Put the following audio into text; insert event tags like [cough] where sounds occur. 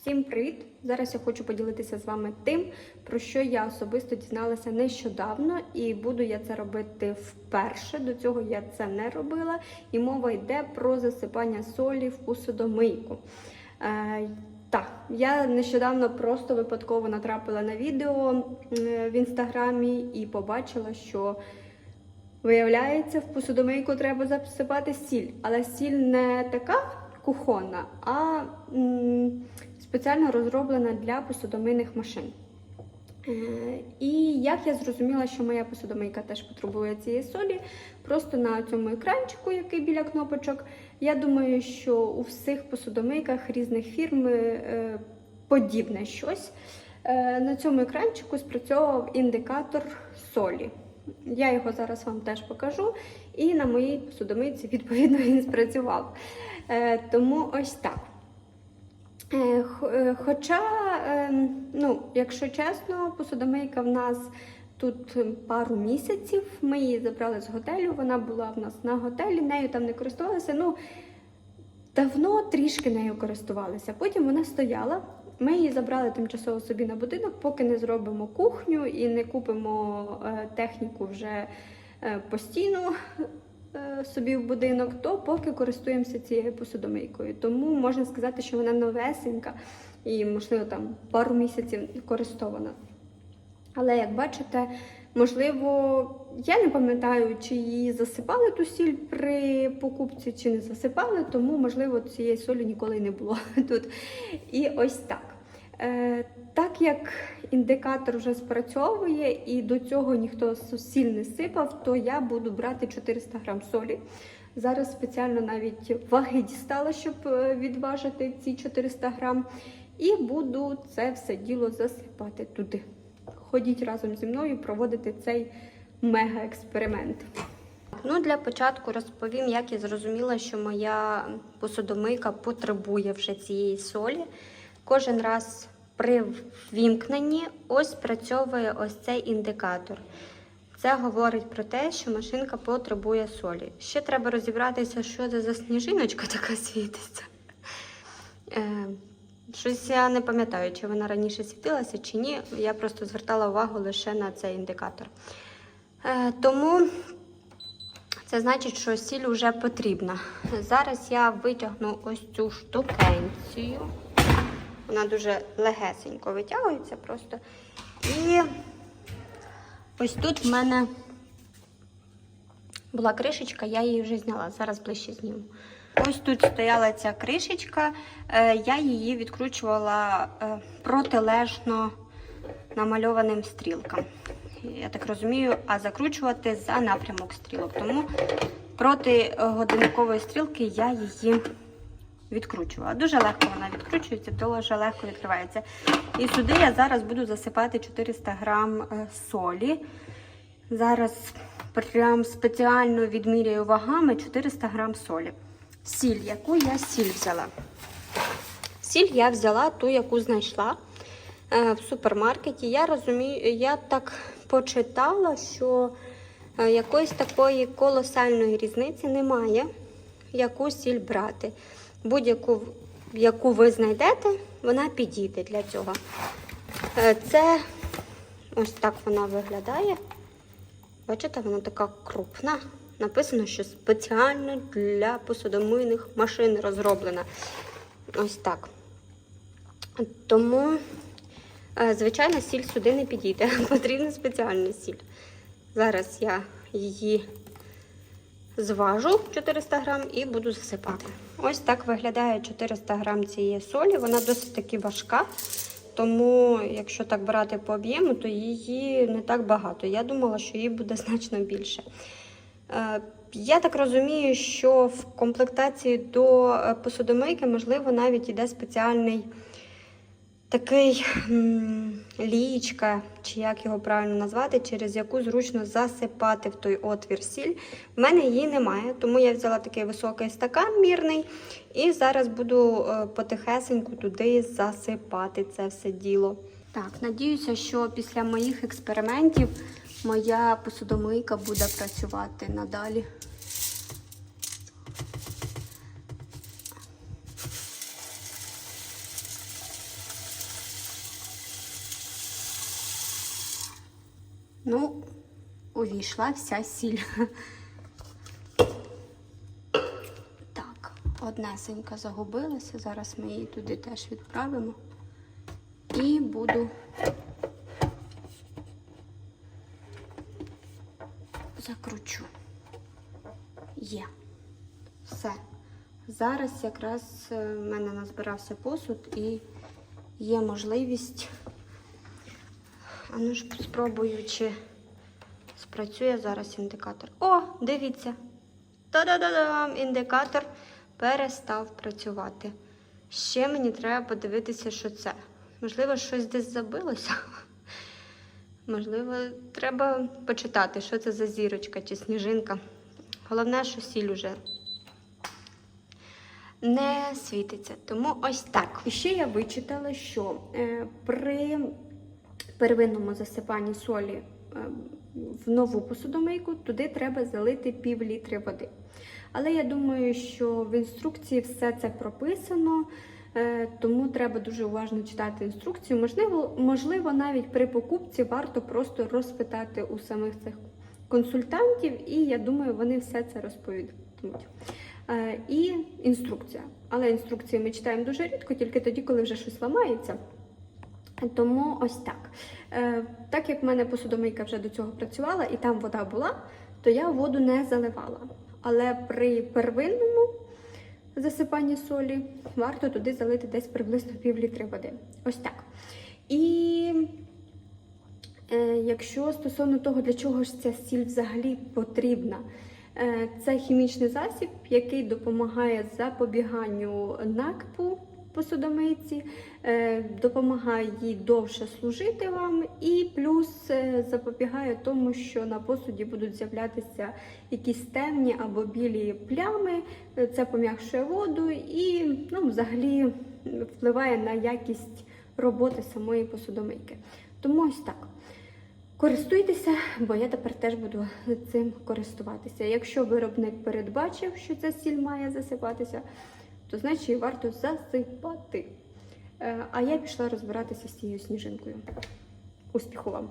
Всім привіт! Зараз я хочу поділитися з вами тим, про що я особисто дізналася нещодавно, і буду я це робити вперше. До цього я це не робила. І мова йде про засипання солі в посудомийку. Е, так, я нещодавно просто випадково натрапила на відео в інстаграмі і побачила, що Виявляється, в посудомийку треба засипати сіль, але сіль не така кухонна, а спеціально розроблена для посудомийних машин. Е, І як я зрозуміла, що моя посудомийка теж потребує цієї солі, просто на цьому екранчику, який біля кнопочок, я думаю, що у всіх посудомийках різних фірм е, подібне щось. Е, На цьому екранчику спрацьовував індикатор солі. Я його зараз вам теж покажу. І на моїй посудомийці, відповідно, [laughs] він спрацював. Тому ось так. Е, е, Хоча, е, ну, якщо чесно, посудомийка в нас тут пару місяців. Ми її забрали з готелю. Вона була в нас на готелі, нею там не користувалися. Ну, давно трішки нею користувалися. Потім вона стояла. Ми її забрали тимчасово собі на будинок, поки не зробимо кухню і не купимо техніку вже постійну е, собі в будинок, то поки користуємося цією посудомийкою. Тому можна сказати, що вона новесенька і, можливо, там пару місяців користована. Але як бачите, можливо, я не пам'ятаю, чи її засипали ту сіль при покупці, чи не засипали, тому, можливо, цієї солі ніколи не було [laughs] тут. І ось так. Е, так як індикатор вже спрацьовує і до цього ніхто сіль не сипав, то я буду брати 400 грам солі. Зараз спеціально навіть ваги дістала, щоб е, відважити ці 400 грам. І буду це все діло засипати туди. Ходіть разом зі мною проводити цей мега-експеримент. Ну, для початку розповім, як я зрозуміла, що моя посудомийка потребує вже цієї солі. Кожен раз при ввімкненні ось спрацьовує ось цей індикатор. Це говорить про те, що машинка потребує солі. Ще треба розібратися, що це за сніжиночка така світиться. Е, Щось я не пам'ятаю, чи вона раніше світилася, чи ні. Я просто звертала увагу лише на цей індикатор. Е, Тому це значить, що сіль вже потрібна. Зараз я витягну ось цю штукенцію. Вона дуже легесенько витягується просто. І ось тут в мене була кришечка, я її вже зняла. Зараз ближче зніму. Ось тут стояла ця кришечка, е, я її відкручувала е, протилежно намальованим стрілкам. Я так розумію, а закручувати за напрямок стрілок. Тому проти годинникової стрілки я її відкручувала. Дуже легко вона відкручується, дуже легко відкривається. І сюди я зараз буду засипати 400 грам е, солі. Зараз прям спеціально відміряю вагами 400 грам солі. Сіль, яку я сіль взяла. Сіль я взяла ту, яку знайшла е, в супермаркеті. Я розумію, я так почитала, що е, якоїсь такої колосальної різниці немає, яку сіль брати. Будь-яку, яку ви знайдете, вона підійде для цього. Е, Це ось так вона виглядає. Бачите, вона така крупна. Написано, що спеціально для посудомийних машин розроблена. Ось так. Тому, е, звичайно, сіль сюди не підійде. [laughs] Потрібна спеціальна сіль. Зараз я її зважу 400 грам і буду засипати. Ось так виглядає 400 грам цієї солі. Вона досить таки важка. Тому, якщо так брати по об'єму, то її не так багато. Я думала, що її буде значно більше. Е, Я так розумію, що в комплектації до посудомийки, можливо, навіть йде спеціальний такий лічка, чи як його правильно назвати, через яку зручно засипати в той отвір сіль. В мене її немає, тому я взяла такий високий стакан мірний і зараз буду е, потихесеньку туди засипати це все діло. Так, надіюся, що після моїх експериментів моя посудомийка буде працювати надалі. Ну, увійшла вся сіль. Так, однесенька загубилася. Зараз ми її туди теж відправимо. І буду закручу. Є. Все. Зараз якраз е, в мене назбирався посуд і є можливість. А ну ж спробую, чи спрацює зараз індикатор. О, дивіться. Та-да-да-дам! Індикатор перестав працювати. Ще мені треба подивитися, що це. Можливо, щось десь забилося. [laughs] Можливо, треба почитати, що це за зірочка чи сніжинка. Головне, що сіль уже не світиться. Тому ось так. І ще я вичитала, що е, при первинному засипанні солі е, в нову посудомийку туди треба залити пів літри води. Але я думаю, що в інструкції все це прописано, е, тому треба дуже уважно читати інструкцію. Можливо, можливо, навіть при покупці варто просто розпитати у самих цих консультантів, і я думаю, вони все це розповідатимуть. Е, І інструкція. Але інструкції ми читаємо дуже рідко, тільки тоді, коли вже щось ламається. Тому ось так. Е, Так як в мене посудомийка вже до цього працювала і там вода була, то я воду не заливала. Але при первинному засипанні солі варто туди залити десь приблизно пів літри води. Ось так. І е, якщо стосовно того, для чого ж ця сіль взагалі потрібна, е, це хімічний засіб, який допомагає запобіганню накипу посудомийці, е, допомагає їй довше служити вам, і плюс е, запобігає тому, що на посуді будуть з'являтися якісь темні або білі плями. Е, Це пом'якшує воду і ну, взагалі впливає на якість роботи самої посудомийки. Тому ось так. Користуйтеся, бо я тепер теж буду цим користуватися. Якщо виробник передбачив, що ця сіль має засипатися, то значить її варто засипати. Е, А я пішла розбиратися з цією сніжинкою. Успіху вам!